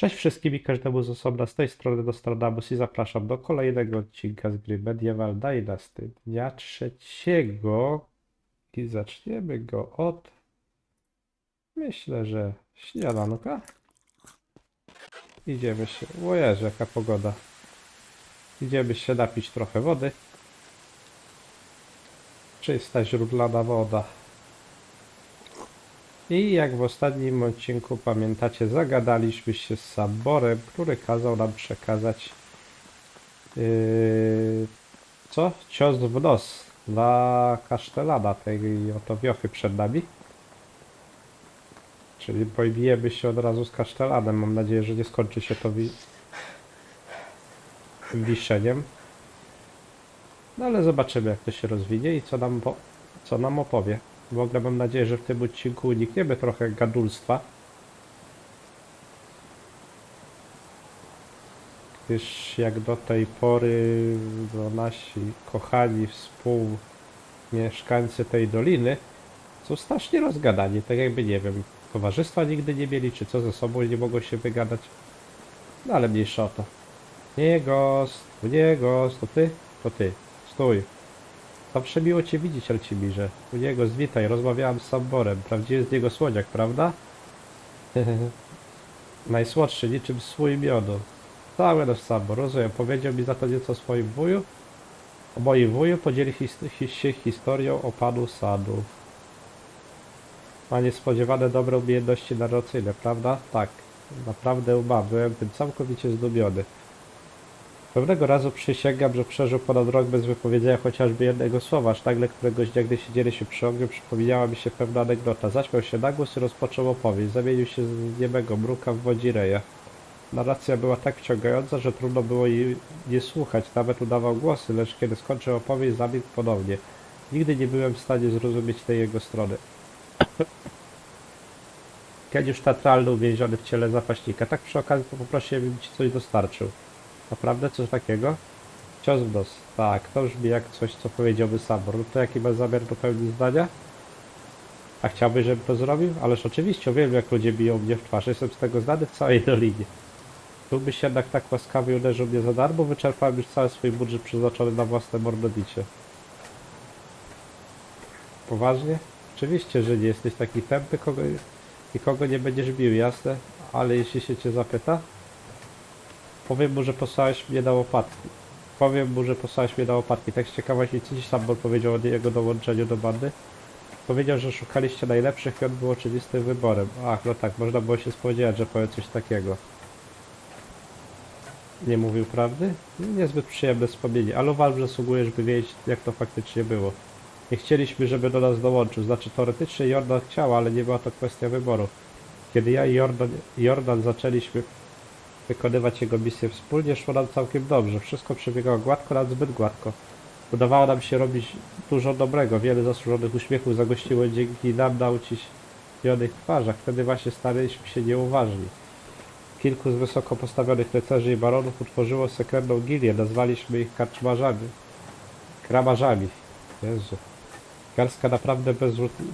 Cześć wszystkim i każdemu z osobna z tej strony Nostradamus i zapraszam do kolejnego odcinka z gry Medieval Dynasty dnia trzeciego i zaczniemy go od myślę, że śniadanka. Idziemy się, o Jezu, jaka pogoda. Idziemy się napić trochę wody. Czysta źródlana woda. I jak w ostatnim odcinku pamiętacie, zagadaliśmy się z Saborem, który kazał nam przekazać yy, co? Cios w nos dla kasztelana tej oto wiochy przed nami. Czyli pobijemy się od razu z kasztelanem. Mam nadzieję, że nie skończy się to wi wiszeniem. No ale zobaczymy, jak to się rozwinie i co nam, co nam opowie. W ogóle mam nadzieję, że w tym odcinku unikniemy trochę gadulstwa. Gdyż jak do tej pory no, nasi kochani współmieszkańcy tej doliny są strasznie rozgadani, tak jakby nie wiem, towarzystwa nigdy nie mieli, czy co ze sobą nie mogą się wygadać. No ale mniejsza o to. Nie gost, nie gost, to ty, to ty, stój. Zawsze miło cię widzieć, Alcimirze. U niego zwitaj, rozmawiałam z Samborem. Prawdziwy z niego słodziak, prawda? Najsłodszy, niczym słój miodu. Cały nasz Sambor, rozumiem. Powiedział mi za to nieco o swoim wuju. O moim wuju podzieli his się historią o panu sadu. Ma niespodziewane dobre umiejętności narracyjne, prawda? Tak. Naprawdę mam. Byłem tym całkowicie zdumiony. Pewnego razu przysięgam, że przeżył ponad rok bez wypowiedzenia chociażby jednego słowa, aż nagle któregoś dnia, gdy siedzieliśmy przy ogniu, przypomniała mi się pewna anegdota. Zaśmiał się na głos i rozpoczął opowieść. Zamienił się z niemego mruka w wodzireja. Narracja była tak wciągająca, że trudno było jej nie słuchać. Nawet udawał głosy, lecz kiedy skończył opowieść, zamilkł ponownie. Nigdy nie byłem w stanie zrozumieć tej jego strony. Kiedyś teatralny uwięziony w ciele zapaśnika. Tak przy okazji poprosiłem, by ci coś dostarczył. Naprawdę coś takiego? Cios w nos. Tak, to brzmi jak coś, co powiedziałby Sabor. No to jaki masz zamiar dopełnić zdania? A chciałbyś, żebym to zrobił? Ależ oczywiście, wiem jak ludzie biją mnie w twarz. Jestem z tego znany w całej dolinie. Byłbyś jednak tak łaskawy i uderzył mnie za darmo, wyczerpałem już cały swój budżet przeznaczony na własne mordobicie. Poważnie? Oczywiście, że nie jesteś taki tępy, kogo, nikogo nie będziesz bił, jasne? Ale jeśli się cię zapyta, Powiem mu, że posłałeś mnie na łopatki. Powiem mu, że posłałeś mnie na łopatki. Tak z ciekawości, co ci Sambor powiedział o jego dołączeniu do bandy? Powiedział, że szukaliście najlepszych i on był oczywistym wyborem. Ach, no tak, można było się spodziewać, że powie coś takiego. Nie mówił prawdy? Niezbyt przyjemne wspomnienie, ale uważam, że zasługujesz, by wiedzieć, jak to faktycznie było. Nie chcieliśmy, żeby do nas dołączył. Znaczy, teoretycznie Jordan chciał, ale nie była to kwestia wyboru. Kiedy ja i Jordan, Jordan zaczęliśmy wykonywać jego misję wspólnie, szło nam całkiem dobrze. Wszystko przebiegało gładko, nawet zbyt gładko. Udawało nam się robić dużo dobrego. Wiele zasłużonych uśmiechów zagościło dzięki nam na uciśnionych twarzach. Wtedy właśnie staliśmy się nieuważni. Kilku z wysoko postawionych rycerzy i baronów utworzyło sekretną gilię. Nazwaliśmy ich karczmarzami. Kramarzami. Jezu. Garstka naprawdę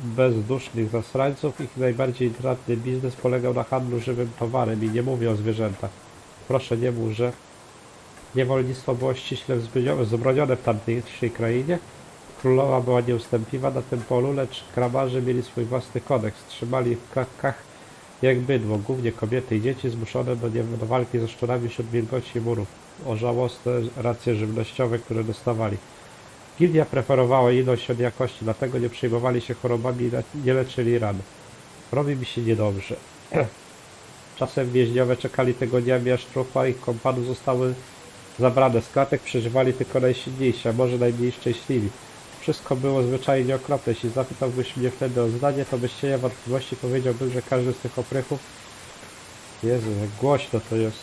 bezdusznych zasrańców. Ich najbardziej intratny biznes polegał na handlu żywym towarem i nie mówię o zwierzętach. Proszę nie mów, że niewolnictwo było ściśle wzbronione w tamtejszej krainie. Królowa była nieustępliwa na tym polu, lecz kramarze mieli swój własny kodeks. Trzymali w klatkach jak bydło, głównie kobiety i dzieci zmuszone do, do walki ze szczurami wśród wilgoci murów. O żałosne racje żywnościowe, które dostawali. Gildia preferowała ilość od jakości, dlatego nie przejmowali się chorobami i nie leczyli ran. Robi mi się niedobrze. Czasem więźniowie czekali tygodniami, aż trupa ich kompanów zostały zabrane z klatek, przeżywali tylko najsilniejsi, a może najmniej szczęśliwi. Wszystko było zwyczajnie okropne. Jeśli zapytałbyś mnie wtedy o zdanie, to bez cienia wątpliwości powiedziałbym, że każdy z tych oprychów Jezu, jak głośno to jest.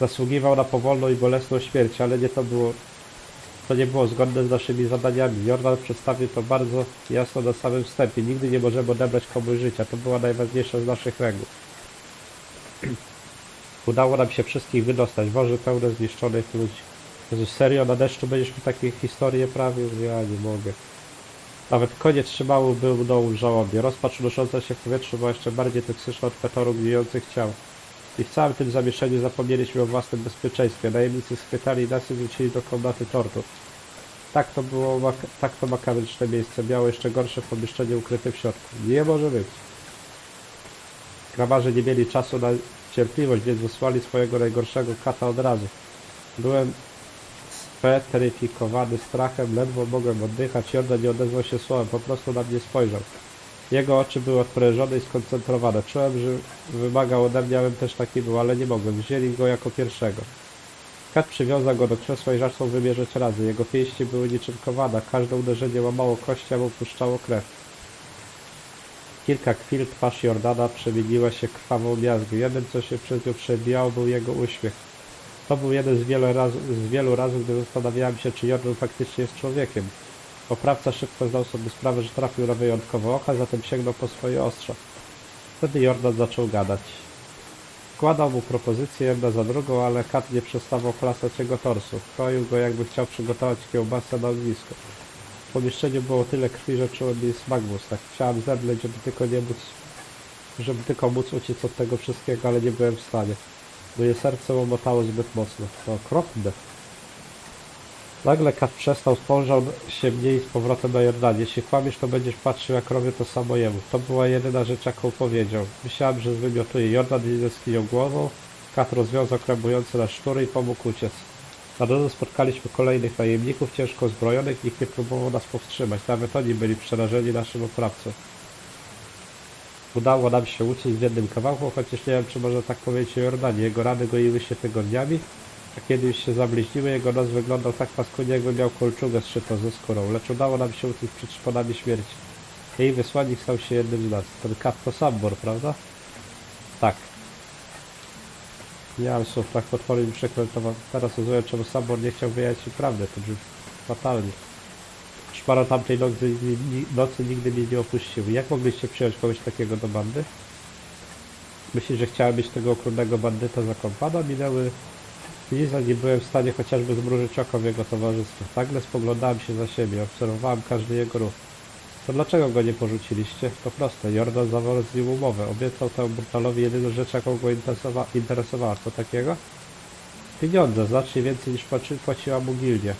Zasługiwał na powolną i bolesną śmierć, ale nie to było to nie było zgodne z naszymi zadaniami. Jordan przedstawił to bardzo jasno na samym wstępie. Nigdy nie możemy odebrać komuś życia. To była najważniejsza z naszych reguł. Udało nam się wszystkich wydostać. Wozy pełne zniszczonych ludzi. Jezu, serio, na deszczu będziesz mi takie historie prawił? Ja nie mogę. Nawet koniec trzymał był w żałobie. Rozpacz unosząca się w powietrzu była jeszcze bardziej toksyczna od fetoru gnijących ciał. I w całym tym zamieszaniu zapomnieliśmy o własnym bezpieczeństwie. Najemnicy schwytali nas i wrócili do komnaty tortur. Tak to było, tak to makabryczne miejsce. Miało jeszcze gorsze pomieszczenie ukryte w środku. Nie może być. Grabarze nie mieli czasu na cierpliwość, więc wysłali swojego najgorszego kata od razu. Byłem spetryfikowany strachem, ledwo mogłem oddychać. Jordan nie odezwał się słowem, po prostu na mnie spojrzał. Jego oczy były odprężone i skoncentrowane. Czułem, że wymagał ode mnie, abym też taki był, ale nie mogłem. Wzięli go jako pierwszego. Kat przywiązał go do krzesła i zaczął wymierzać razy. Jego pięści były niczym kowada. Każde uderzenie łamało kości, a mu puszczało krew. Kilka chwil twarz Jordana przemieniła się krwawą miazgą. Jednym, co się przez nią przebijało, był jego uśmiech. To był jeden z wielu, razu, z wielu razów, gdy zastanawiałem się, czy Jordan faktycznie jest człowiekiem. Oprawca szybko zdał sobie sprawę, że trafił na wyjątkowe oka, zatem sięgnął po swoje ostrza. Wtedy Jordan zaczął gadać. Składał mu propozycje jedna za drugą, ale kat nie przestawał klasać jego torsu. Kroił go, jakby chciał przygotować kiełbasę na ognisku. Pomieszczeniu było tyle krwi, że czułem jej smak w ustach. Chciałem zemdleć, żeby tylko nie móc, żeby tylko móc uciec od tego wszystkiego, ale nie byłem w stanie. Moje serce łomotało zbyt mocno. To okropne. Nagle kat przestał, spojrzał się mniej z powrotem na Jordanie. Jeśli kłamiesz, to będziesz patrzył, jak robię to samo jemu. To była jedyna rzecz, jaką powiedział. Myślałem, że zwymiotuje. Jordan nie skinął głową. Kat rozwiązał krabujący na sztury i pomógł uciec. Na drodze spotkaliśmy kolejnych najemników ciężko uzbrojonych. Nikt nie próbował nas powstrzymać. Nawet oni byli przerażeni naszym oprawcą. Udało nam się uciec w jednym kawałku, chociaż nie wiem, czy można tak powiedzieć o Jordanie. Jego rany goiły się tygodniami, a kiedy już się zabliźniły, jego nos wyglądał tak paskudnie, jakby miał kolczugę zszytą ze skórą. Lecz udało nam się uciec przed szponami śmierci. Jej wysłannik stał się jednym z nas. Ten kat to Sambor, prawda? Tak. Nie mam słów, tak potwory mi przekrętował. Teraz rozumiem, czemu Sambor nie chciał wyjaśnić prawdy. To brzmi fatalnie. Szpara tamtej nocy, nocy nigdy mnie nie opuścił. Jak mogliście przyjąć kogoś takiego do bandy? Myślisz, że chciałem mieć tego okrutnego bandyta za kompana? Minęły dni, zanim byłem w stanie chociażby zmrużyć oko w jego towarzystwie. Nagle spoglądałem się za siebie, obserwowałem każdy jego ruch. To dlaczego go nie porzuciliście? To proste. Jordan zawarł z nim umowę. Obiecał temu brutalowi jedyną rzecz, jaką go interesowa interesowała. Co takiego? Pieniądze, znacznie więcej niż płaci, płaciła mu gildia.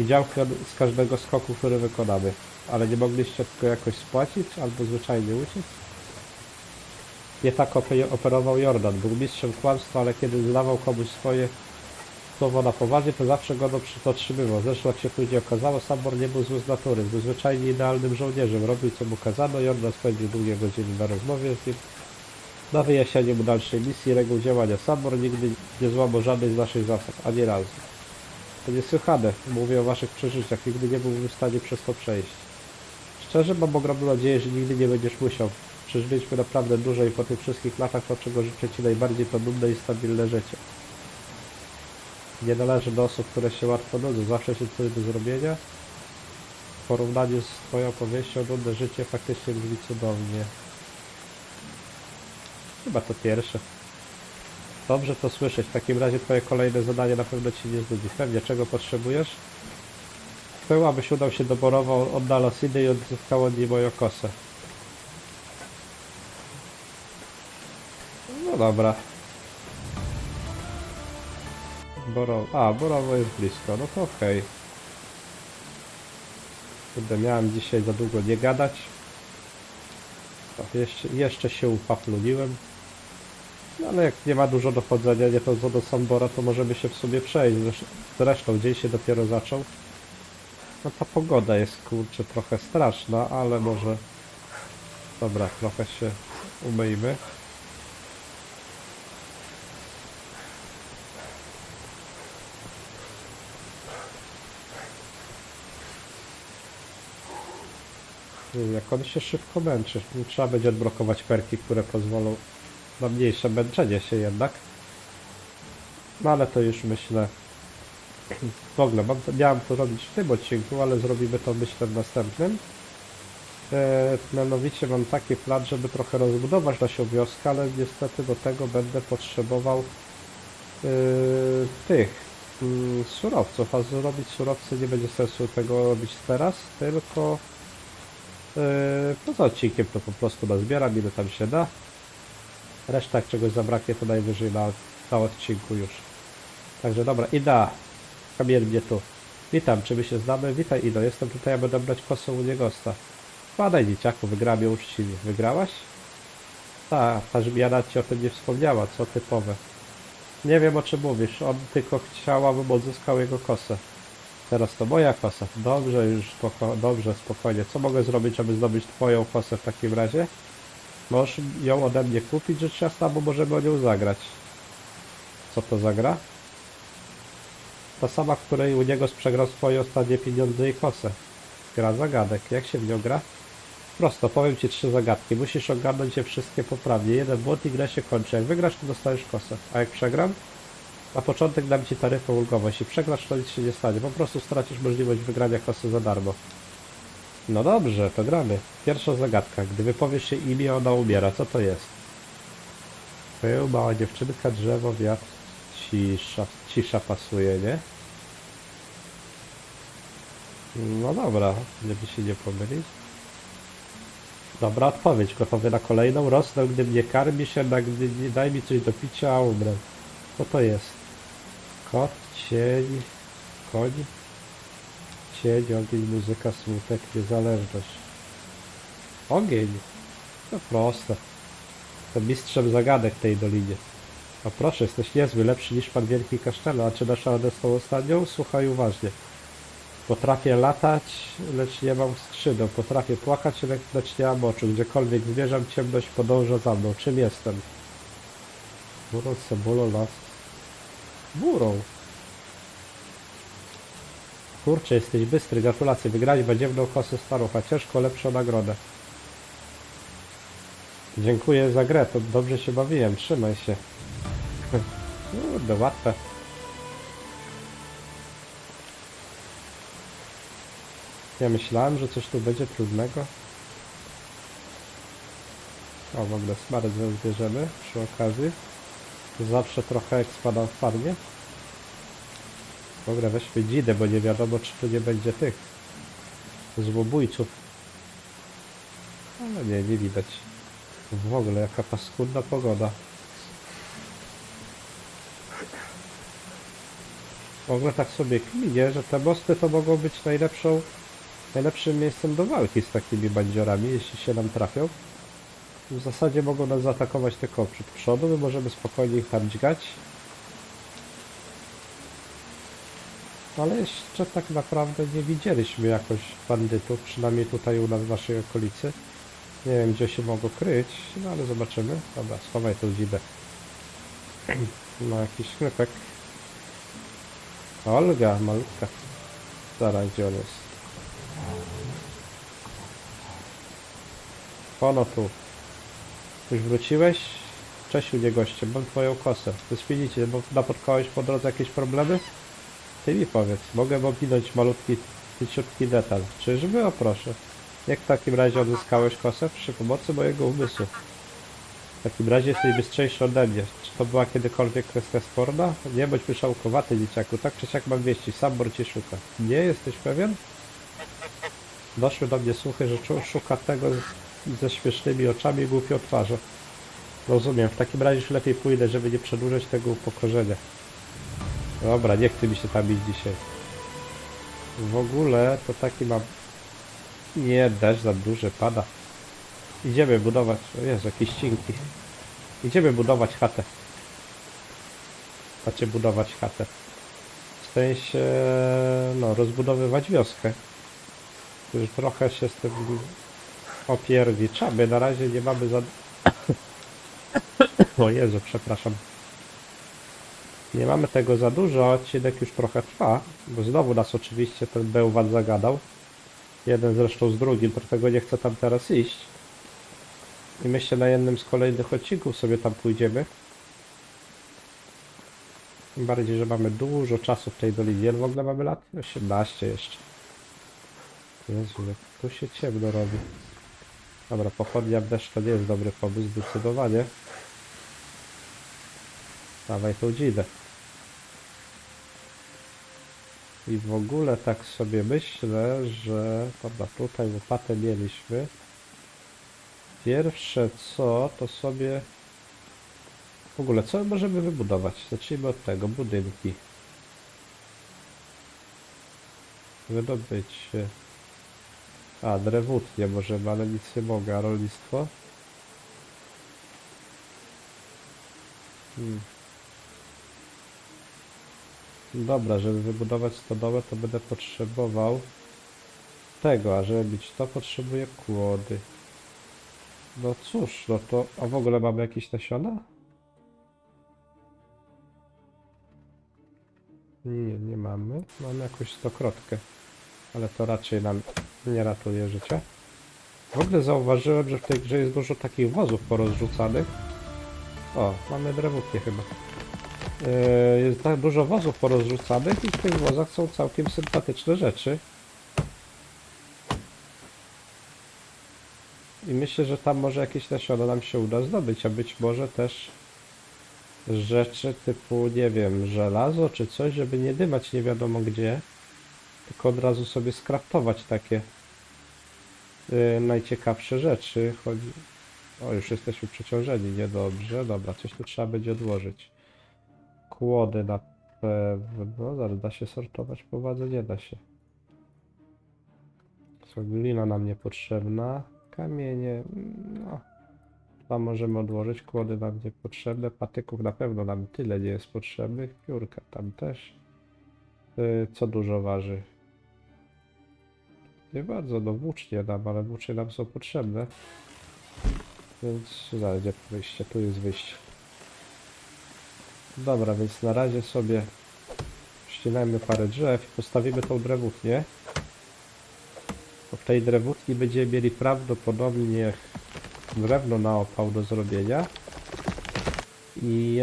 I działkę z każdego skoku, który wykonamy. Ale nie mogliście tego jakoś spłacić, albo zwyczajnie uciec? Nie tak ope- operował Jordan. Był mistrzem kłamstwa, ale kiedy zdawał komuś swoje słowo na poważnie, to zawsze go do dotrzymywał. Zresztą, jak się później okazało, Sambor nie był zły z natury. Był zwyczajnie idealnym żołnierzem. Robił, co mu kazano. Jordan spędził długie godziny na rozmowie z nim. Na wyjaśnienie mu dalszej misji i reguł działania. Sambor nigdy nie złamał żadnej z naszych zasad, ani razu. To niesłychane. Mówię o waszych przeżyciach. Nigdy nie byłbym w stanie przez to przejść. Szczerze mam ogromną nadzieję, że nigdy nie będziesz musiał. Przeżyliśmy naprawdę dużo i po tych wszystkich latach to, czego życzę Ci najbardziej, to nudne i stabilne życie. Nie należy do osób, które się łatwo nudzą. Zawsze się coś do zrobienia. W porównaniu z Twoją opowieścią nudne życie faktycznie brzmi cudownie. Chyba to pierwsze. Dobrze to słyszeć. W takim razie Twoje kolejne zadanie na pewno Ci nie znudzi. Pewnie czego potrzebujesz? Chcę, abyś udał się do Borowa, oddala Sidy i odzyskał od niej moją kosę. No dobra. Borowo. A, Borowo jest blisko. No to okej. Kurde, miałem dzisiaj za długo nie gadać. Jeszcze, jeszcze się upafluniłem. No ale jak nie ma dużo do chodzenia, nie to co do Sambora, to możemy się w sumie przejść. Zresz- Zresztą dzień się dopiero zaczął. No ta pogoda jest kurczę trochę straszna, ale może... Dobra, trochę się umyjmy. Jak on się szybko męczy. Trzeba będzie odblokować perki, które pozwolą na mniejsze męczenie się jednak. No ale to już myślę. W ogóle mam, miałem to robić w tym odcinku, ale zrobimy to myślę w następnym. E, mianowicie mam taki plan, żeby trochę rozbudować naszą wioskę, ale niestety do tego będę potrzebował e, tych mm, surowców, a zrobić surowce nie będzie sensu tego robić teraz, tylko poza odcinkiem to po prostu nazbieram ile tam się da. Reszta jak czegoś zabraknie to najwyżej na, na odcinku już. Także dobra, Ida, kamiennie tu. Witam, czy my się znamy? Witaj Ido, jestem tutaj, aby dobrać kosę u niegosta. Badaj dzieciaku, wygrałem ją uczciwie. Wygrałaś? Tak, ta Żmiana ci o tym nie wspomniała, co typowe. Nie wiem o czym mówisz, on tylko chciał, abym odzyskał jego kosę. Teraz to moja kosa. Dobrze, już spoko dobrze, spokojnie. Co mogę zrobić, aby zdobyć twoją kosę w takim razie? Możesz ją ode mnie kupić, rzecz jasna, bo możemy o nią zagrać. Co to za gra? Ta sama, której u niego przegrał swoje ostatnie pieniądze i kosę. Gra zagadek. Jak się w nią gra? Prosto, powiem ci trzy zagadki. Musisz ogarnąć je wszystkie poprawnie. Jeden błąd i gra się kończy. Jak wygrasz, to dostajesz kosę. A jak przegram? Na początek dam ci taryfę ulgową. Jeśli przegrasz, to nic się nie stanie. Po prostu stracisz możliwość wygrania kosy za darmo. No dobrze, to gramy. Pierwsza zagadka. Gdy wypowiesz się imię, ona umiera. Co to jest? Pył, mała dziewczynka, drzewo, wiatr, cisza. Cisza pasuje, nie? No dobra, żeby się nie pomylić. Dobra, odpowiedź. Gotowy na kolejną? Rosnę, gdy mnie karmi się, na gdy nie daj mi coś do picia, a umrę. Co to jest? Kot, cień, koń, cień, ogień, muzyka, smutek, niezależność. Ogień. To proste. To mistrzem zagadek tej dolinie. O proszę, jesteś niezły, lepszy niż pan Wielki Kasztela. A czy radę z tą ostatnią? Słuchaj uważnie. Potrafię latać, lecz nie mam skrzydeł. Potrafię płakać, le- lecz nie mam oczu. Gdziekolwiek zmierzam, ciemność podąża za mną. Czym jestem? Burą, cebulą, las. Burą. Kurczę, jesteś bystry. Gratulacje. Wygrali badziewną kosę starucha. Ciężko lepszą nagrodę. Dziękuję za grę. To dobrze się bawiłem. Trzymaj się. Kurde, łatwe. Ja myślałem, że coś tu będzie trudnego. O, w ogóle smarę zbierzemy przy okazji. Zawsze trochę expa nam wpadnie. Ogóle weźmy dzidę, bo nie wiadomo, czy tu nie będzie tych złobójców. Ale nie, nie widać. W ogóle jaka paskudna pogoda. W ogóle tak sobie kminie, że te mosty to mogą być najlepszą, najlepszym miejscem do walki z takimi bandziorami, jeśli się nam trafią. W zasadzie mogą nas zaatakować tylko przed przodu, my możemy spokojnie ich tam dźgać. Ale jeszcze tak naprawdę nie widzieliśmy jakoś bandytów, przynajmniej tutaj u nas w naszej okolicy. Nie wiem gdzie się mogą kryć, no ale zobaczymy. Dobra, schowaj tą dzidę. Ma jakiś sklepek. Olga, malutka. Zaraz, gdzie on jest? Ono tu. Już wróciłeś? Cześć nie goście, mam twoją kosę. Wyśmienicie, bo napotkałeś po drodze jakieś problemy? Ty mi powiedz, mogę ominąć malutki, tyciutki detal. Czyżby? O proszę. Jak w takim razie odzyskałeś kosę? Przy pomocy mojego umysłu. W takim razie jesteś bystrzejszy ode mnie. Czy to była kiedykolwiek kwestia sporna? Nie bądź myszałkowaty, dzieciaku. Tak czy siak mam wieści. Sam cię szuka. Nie jesteś pewien? Doszły do mnie słuchy, że szuka tego ze śmiesznymi oczami głupią twarzą. Rozumiem. W takim razie już lepiej pójdę, żeby nie przedłużać tego upokorzenia. Dobra, nie chce mi się tam iść dzisiaj. W ogóle to taki mam... Nie, deszcz za duży, pada. Idziemy budować... O Jezu, jakieś ścinki. Idziemy budować chatę. Macie budować chatę. W sensie... No, rozbudowywać wioskę. Już trochę się z tym opierdziczamy. Na razie nie mamy za... o Jezu, przepraszam. Nie mamy tego za dużo, odcinek już trochę trwa, bo znowu nas oczywiście ten bełwan zagadał. Jeden zresztą z drugim, dlatego nie chcę tam teraz iść. I myślę na jednym z kolejnych odcinków sobie tam pójdziemy. Tym bardziej, że mamy dużo czasu w tej dolinie. W ogóle mamy lat? 18 jeszcze. Jezu, jak tu się ciemno robi. Dobra, pochodnia deszcz to nie jest dobry pomysł, zdecydowanie. Dawaj tą dzidę. I w ogóle tak sobie myślę, że... Dobra, tutaj łopatę mieliśmy. Pierwsze co, to sobie W ogóle, co możemy wybudować? Zacznijmy od tego, budynki. Wydobyć się. A, drewutnie możemy, ale nic nie mogę, a rolnictwo? Hmm. Dobra, żeby wybudować stodołę, to będę potrzebował tego, a żeby mieć to, potrzebuję kłody. No cóż, no to... A w ogóle mamy jakieś nasiona? Nie, nie mamy. Mamy jakąś stokrotkę. Ale to raczej nam nie ratuje życia. W ogóle zauważyłem, że w tej grze jest dużo takich wozów porozrzucanych. O, mamy drewutnie chyba. Yy, jest tak dużo wozów porozrzucanych i w tych wozach są całkiem sympatyczne rzeczy. I myślę, że tam może jakieś nasiona nam się uda zdobyć, a być może też rzeczy typu, nie wiem, żelazo czy coś, żeby nie dymać nie wiadomo gdzie, tylko od razu sobie skraftować takie yy, najciekawsze rzeczy. Chodzi... O, już jesteśmy przeciążeni, niedobrze. Dobra, coś tu trzeba będzie odłożyć. Kłody na pewno. Zaraz da się sortować po wadze? Nie da się. Co, glina nam niepotrzebna. Kamienie, mm, no. Tam możemy odłożyć. Kłody nam niepotrzebne. Patyków na pewno nam tyle nie jest potrzebnych. Piórka tam też. Yy, co dużo waży? Nie bardzo, no włócznie nam, ale włócznie nam są potrzebne. Więc zaraz gdzie wyjście? Tu jest wyjście. Dobra, więc na razie sobie ścinajmy parę drzew i postawimy tą drewutnię. Bo w tej drewutni będziemy mieli prawdopodobnie drewno na opał do zrobienia. I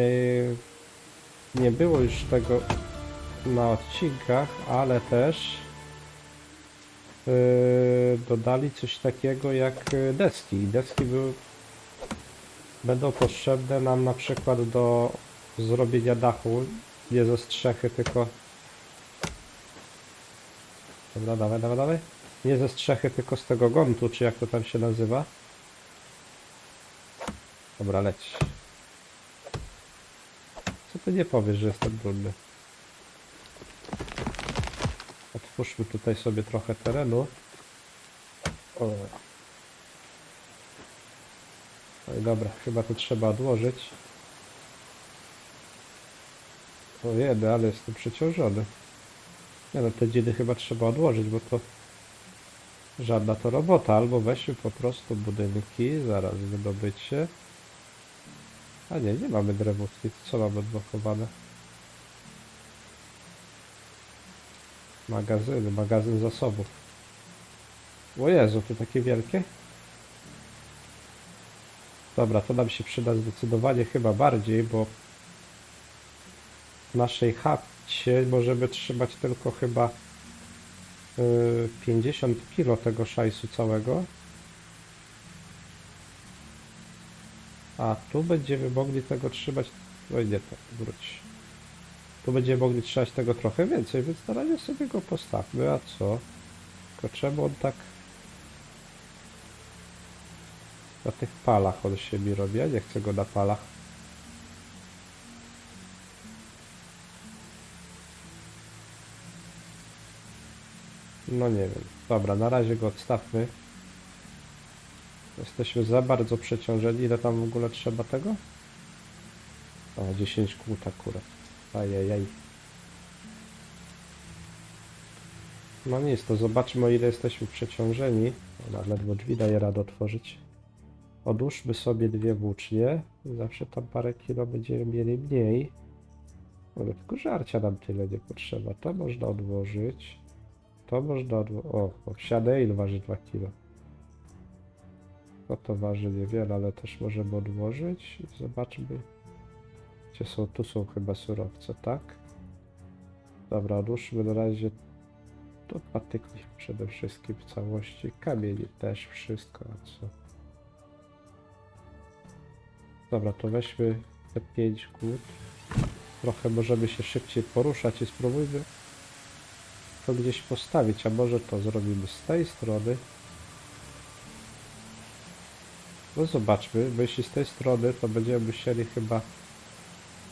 e, nie było już tego na odcinkach, ale też dodali coś takiego jak e, deski. Deski były, będą potrzebne nam na przykład do zrobienia dachu, nie ze strzechy, tylko... Dobra, dawaj, dawaj, dawaj. Nie ze strzechy, tylko z tego gontu, czy jak to tam się nazywa. Dobra, leć. Co ty nie powiesz, że jestem trudny? Otwórzmy tutaj sobie trochę terenu. O. No i dobra, chyba to trzeba odłożyć. O jedy, ale jestem przeciążony. Nie no, te dzidy chyba trzeba odłożyć, bo to żadna to robota. Albo weźmy po prostu budynki, zaraz wydobycie. A nie, nie mamy. To co mamy odblokowane? Magazyny, magazyn zasobów. O Jezu, to takie wielkie? Dobra, to nam się przyda zdecydowanie chyba bardziej, bo w naszej chapcie możemy trzymać tylko chyba yy, 50 kg tego szajsu całego. A tu będziemy mogli tego trzymać. Oj nie to, wróć. Tu będziemy mogli trzymać tego trochę więcej, więc na razie sobie go postawmy. A co? Tylko czemu on tak na tych palach on się mi robi? Ja nie chcę go na palach. No nie wiem. Dobra, na razie go odstawmy. Jesteśmy za bardzo przeciążeni. Ile tam w ogóle trzeba tego? O, 10 kłód akurat. Ajajaj. No nic, to zobaczmy o ile jesteśmy przeciążeni. Ona ledwo drzwi daje radę otworzyć. Odłóżmy sobie dwie włócznie. Zawsze tam parę kilo będziemy mieli mniej. Ale tylko żarcia nam tyle nie potrzeba. To można odłożyć. To można odłożyć. O, o siadeil waży 2 kilo. No to waży niewiele, ale też możemy odłożyć. Zobaczmy. Gdzie są? Tu są chyba surowce, tak? Dobra, odłóżmy na razie to patykli przede wszystkim w całości. Kamieni też wszystko, a co? Dobra, to weźmy te 5 kłód. Trochę możemy się szybciej poruszać i spróbujmy to gdzieś postawić, a może to zrobimy z tej strony. No zobaczmy, bo jeśli z tej strony, to będziemy musieli chyba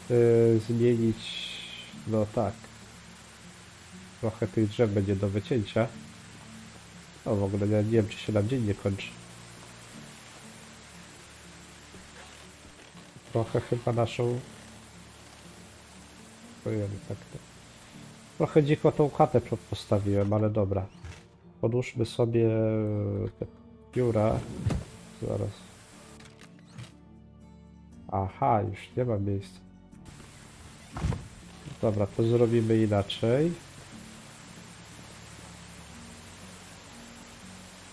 yy, zmienić, no tak, trochę tych drzew będzie do wycięcia. O, w ogóle nie, nie wiem, czy się nam dzień nie kończy. Trochę chyba naszą... Ojej, tak to... Trochę dziko tą po- postawiłem, ale dobra. Podłóżmy sobie te pióra. Zaraz. Aha, już nie ma miejsca. Dobra, to zrobimy inaczej.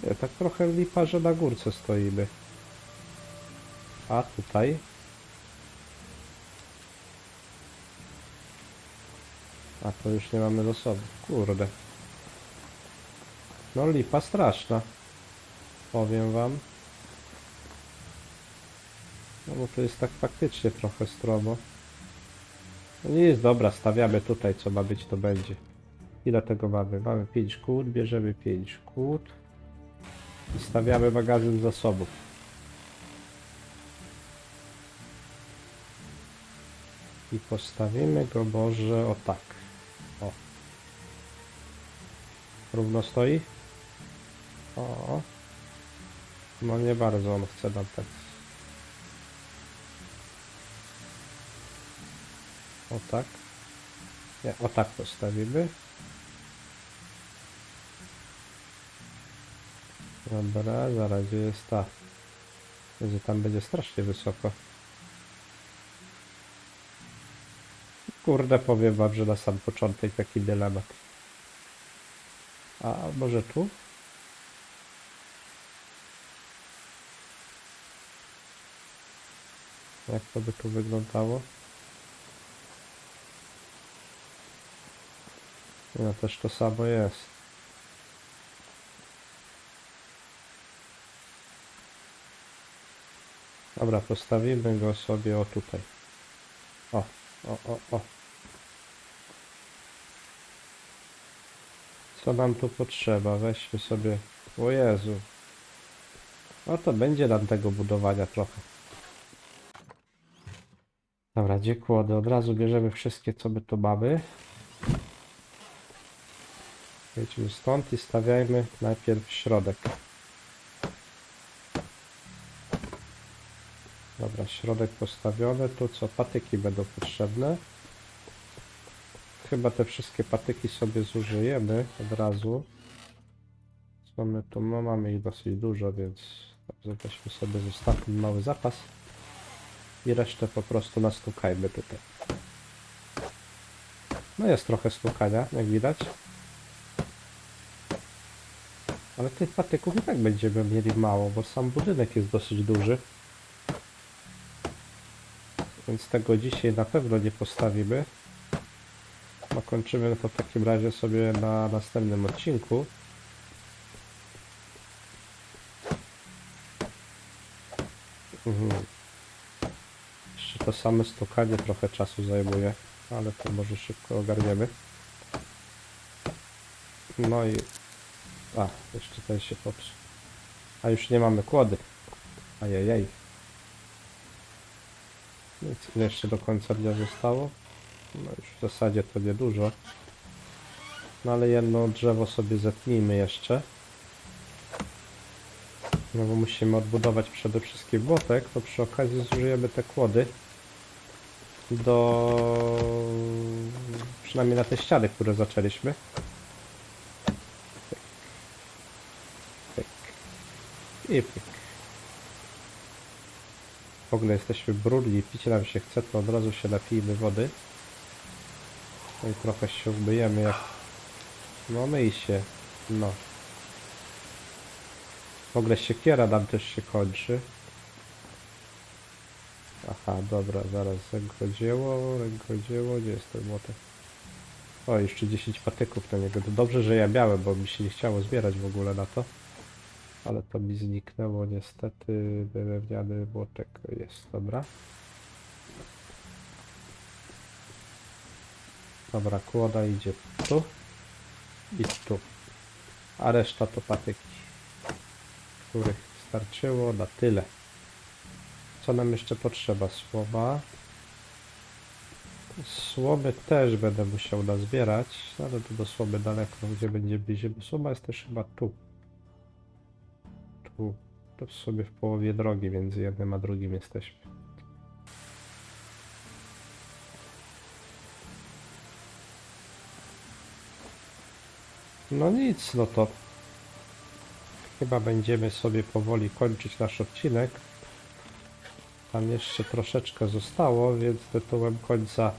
Nie, tak trochę lipa, że na górce stoimy. A tutaj. A to już nie mamy losowy. Kurde. No lipa straszna. Powiem wam. No bo to jest tak faktycznie trochę stromo. No jest dobra, stawiamy tutaj co ma być to będzie. Ile tego mamy? Mamy 5 kłód, bierzemy 5 kłód. I stawiamy magazyn zasobów. I postawimy go może o tak. O. Równo stoi? O. No nie bardzo on chce nam tak. O tak. Nie, o tak postawimy. Dobra, zaraz gdzie jest ta. Gdzie tam będzie strasznie wysoko. Kurde, powiem wam, że na sam początek taki dylemat. A może tu? Jak to by tu wyglądało? No też to samo jest. Dobra, postawimy go sobie o tutaj. O, o, o, o. Co nam tu potrzeba? Weźmy sobie... O Jezu. No to będzie nam tego budowania trochę. Dobra, kłody? Od razu bierzemy wszystkie, co my tu mamy. Jedźmy stąd i stawiajmy najpierw środek. Dobra, środek postawiony. Tu co? Patyki będą potrzebne. Chyba te wszystkie patyki sobie zużyjemy od razu. Co my tu? No mamy ich dosyć dużo, więc weźmy sobie zostawmy mały zapas. I resztę po prostu nastukajmy tutaj. No jest trochę stukania, jak widać. Ale tych patyków i tak będziemy mieli mało, bo sam budynek jest dosyć duży. Więc tego dzisiaj na pewno nie postawimy. No kończymy to w takim razie sobie na następnym odcinku. Mhm. Jeszcze to same stukanie trochę czasu zajmuje, ale to może szybko ogarniemy. No i... A, jeszcze ten się popsuł. A już nie mamy kłody. Ajajaj. Nic ile jeszcze do końca dnia zostało. No już w zasadzie to niedużo. No ale jedno drzewo sobie zetnijmy jeszcze. No bo musimy odbudować przede wszystkim młotek, to przy okazji zużyjemy te kłody do... przynajmniej na te ściany, które zaczęliśmy. Pyk. Pyk. I. W ogóle jesteśmy brudni, pić nam się chce, to od razu się napijmy wody. No i trochę się umyjemy jak... No myj się. No. W ogóle siekiera nam też się kończy. Aha, dobra, zaraz rękodzieło, rękodzieło, gdzie jest ten młotek? O, jeszcze 10 patyków na niego. To dobrze, że ja miałem, bo mi się nie chciało zbierać w ogóle na to. Ale to mi zniknęło niestety. Drewniany młotek jest, dobra. Dobra, kłoda idzie tu i tu. A reszta to patyki, których starczyło na tyle. Co nam jeszcze potrzeba? Słowa. Słomy też będę musiał nazbierać, ale tu do słomy daleko, gdzie będzie bliżej, bo słoma jest też chyba tu. To sobie w połowie drogi między jednym a drugim jesteśmy. No nic, no to chyba będziemy sobie powoli kończyć nasz odcinek. Tam jeszcze troszeczkę zostało, więc tytułem końca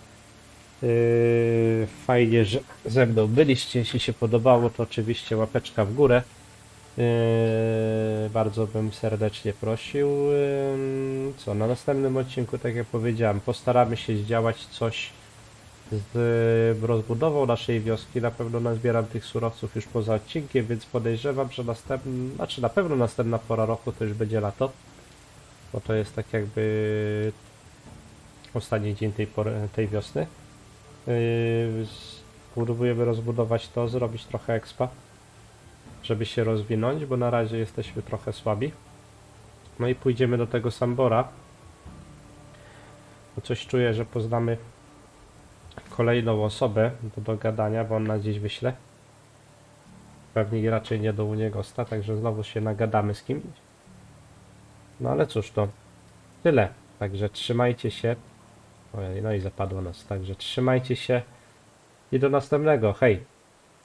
yy, fajnie, że ze mną byliście. Jeśli się podobało, to oczywiście łapeczka w górę. Yy, bardzo bym serdecznie prosił. Yy, co, na następnym odcinku, tak jak powiedziałem, postaramy się zdziałać coś z yy, rozbudową naszej wioski. Na pewno nazbieram tych surowców już poza odcinkiem, więc podejrzewam, że następny, znaczy na pewno następna pora roku to już będzie lato bo to jest tak jakby ostatni dzień tej, pory, tej wiosny. Yy, Próbujemy rozbudować to, zrobić trochę expa, żeby się rozwinąć, bo na razie jesteśmy trochę słabi. No i pójdziemy do tego Sambora. Bo coś czuję, że poznamy kolejną osobę do dogadania, bo on nas gdzieś wyśle. Pewnie raczej nie do Uniegosta, także znowu się nagadamy z kimś. No ale cóż, to tyle. Także trzymajcie się. Ojej, no i zapadło nas. Także trzymajcie się i do następnego. Hej!